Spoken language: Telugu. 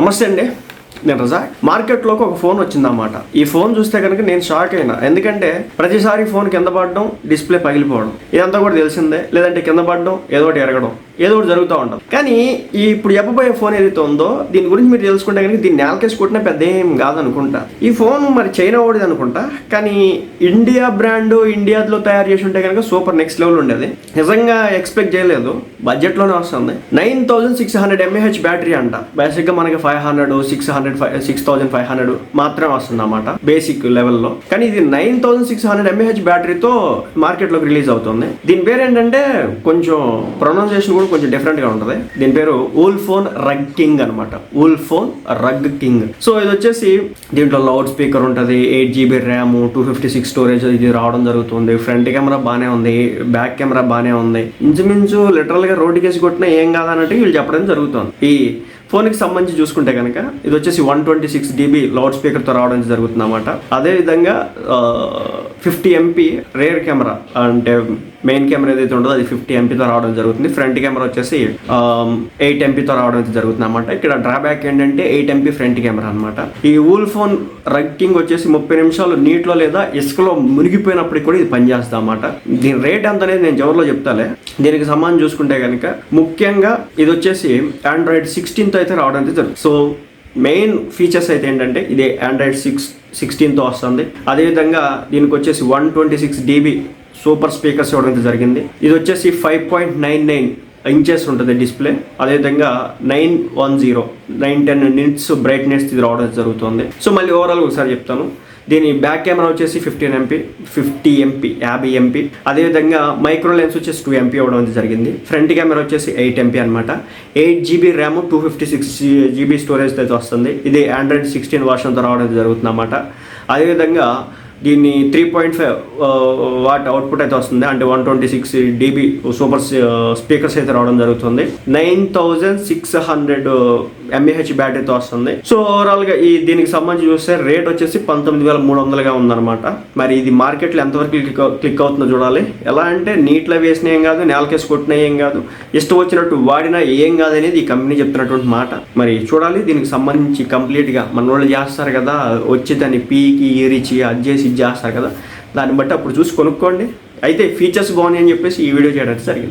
నమస్తే అండి నేను రజా. మార్కెట్లోకి ఒక ఫోన్ వచ్చిందన్నమాట. ఈ ఫోన్ చూస్తే కనుక నేను షాక్ అయినా. ఎందుకంటే ప్రతిసారి ఫోన్ కింద పడడం డిస్ప్లే పగిలిపోవడం. ఇదంతా కూడా తెలిసిందే. లేదంటే కింద పడడం ఏదో ఒకటి ఎరగడం. ఏదో ఒకటి జరుగుతూ ఉంటుంది. కానీ ఈ ఇప్పుడు చెప్పబోయే ఫోన్ ఏదైతే ఉందో దీని గురించి మీరు తెలుసుకుంటే కనుక దీన్ని నేలకేసి కొట్టిన పెద్ద ఏం కాదనుకుంటా. ఈ ఫోన్ మరి చైనా ఓడిది అనుకుంటా కానీ ఇండియా బ్రాండ్ ఇండియాలో తయారు చేసి ఉంటే కనుక సూపర్ నెక్స్ట్ లెవెల్ ఉండేది. నిజంగా ఎక్స్పెక్ట్ చేయలేదు బడ్జెట్లోనే వస్తుంది. Nine thousand six hundred mAh battery అంట. బేసిక్గా మనకి five hundred six hundred five six thousand five hundred మాత్రమే వస్తుంది అన్నమాట బేసిక్ లెవెల్లో. కానీ ఇది nine thousand six hundred mAh బ్యాటరీతో మార్కెట్లోకి రిలీజ్ అవుతుంది. దీని పేరు ఏంటంటే కొంచెం ప్రొనౌన్సియేషన్ కూడా కొంచెం డిఫరెంట్గా ఉంటుంది. దీని పేరు ఊల్ ఫోన్ రగ్ కింగ్ అనమాట Ulefone rug king so ఇది వచ్చేసి దీంట్లో లౌడ్ స్పీకర్ ఉంటుంది. Eight GB RAM two fifty six storage ఇది రావడం జరుగుతుంది. ఫ్రంట్ కెమెరా బాగానే ఉంది. బ్యాక్ కెమెరా బాగానే ఉంది. ఇంచుమించు లిటరల్గా రోడ్డు కేసి కొట్టినా ఏం కాదన్నట్టు వీళ్ళు చెప్పడం జరుగుతుంది. ఈ ఫోన్కి సంబంధించి చూసుకుంటే కనుక ఇది వచ్చేసి one twenty six dB loud స్పీకర్తో రావడం జరుగుతుంది అనమాట అదేవిధంగా ఫిఫ్టీ ఎంపీ రేర్ కెమెరా అంటే మెయిన్ కెమెరా ఏదైతే ఉంటుందో అది ఫిఫ్టీ ఎంపీతో రావడం జరుగుతుంది. ఫ్రంట్ కెమెరా వచ్చేసి ఎయిట్ ఎంపీతో రావడం అయితే జరుగుతుంది అనమాట ఇక్కడ డ్రాబ్యాక్ ఏంటంటే ఎయిట్ ఎంపీ ఫ్రంట్ కెమెరా అనమాట ఈ ఊల్ ఫోన్ రగ్గింగ్ వచ్చేసి ముప్పై నిమిషాలు నీటిలో లేదా ఇసుకలో మునిగిపోయినప్పటికి కూడా ఇది పనిచేస్తుంది అనమాట దీని రేట్ ఎంత అనేది నేను చివరిలో చెప్తాలే. దీనికి సంబంధం చూసుకుంటే కనుక ముఖ్యంగా ఇది వచ్చేసి ఆండ్రాయిడ్ సిక్స్టీన్తో అయితే రావడం అయితే జరుగుతుంది. సో మెయిన్ ఫీచర్స్ అయితే ఏంటంటే ఇది ఆండ్రాయిడ్ సిక్స్ సిక్స్టీన్తో వస్తుంది. అదేవిధంగా దీనికి వచ్చేసి one twenty six dB super speakers ఇవ్వడం అయితే జరిగింది. ఇది వచ్చేసి five point nine nine inches ఉంటుంది డిస్ప్లే అదేవిధంగా nine one zero nine ten nits brightness ఇది రావడం జరుగుతుంది. సో మళ్ళీ ఓవరాల్ ఒకసారి చెప్తాను. దీని బ్యాక్ కెమెరా వచ్చేసి ఫిఫ్టీన్ ఎంపీ ఫిఫ్టీ ఎంపీ యాభై ఎంపీ అదేవిధంగా మైక్రో లెన్స్ వచ్చేసి టూ ఎంపీ అవ్వడం అనేది జరిగింది. ఫ్రంట్ కెమెరా వచ్చేసి ఎయిట్ ఎంపీ అనమాట eight GB RAM two fifty six GB storage అయితే వస్తుంది. ఇది ఆండ్రాయిడ్ సిక్స్టీన్ వర్షన్తో రావడం జరుగుతుంది అన్నమాట అదేవిధంగా దీన్ని three point five watt output అయితే వస్తుంది. అంటే one twenty six dB super speakers అయితే రావడం జరుగుతుంది. Nine thousand six hundred mAh బ్యాటరీతో వస్తుంది. సో ఓవరాల్గా ఈ దీనికి సంబంధించి చూస్తే రేట్ వచ్చేసి పంతొమ్మిది వేల మూడు వందలుగా ఉందన్నమాట. మరి ఇది మార్కెట్లో ఎంతవరకు క్లిక్ క్లిక్ అవుతుందో చూడాలి. ఎలా అంటే నీటిలో వేసిన ఏం కాదు నేలకేసి కొట్టిన ఏం కాదు ఇష్టం వచ్చినట్టు వాడినా ఏం కాదు అనేది ఈ కంపెనీ చెప్తున్నటువంటి మాట. మరి చూడాలి దీనికి సంబంధించి కంప్లీట్గా మన వాళ్ళు చేస్తారు కదా వచ్చి దాన్ని పీకి ఈరిచి అది చేసి ఇది చేస్తారు కదా. దాన్ని బట్టి అప్పుడు చూసి కొనుక్కోండి. అయితే ఫీచర్స్ బాగున్నాయి అని చెప్పేసి ఈ వీడియో చేయడానికి జరిగింది.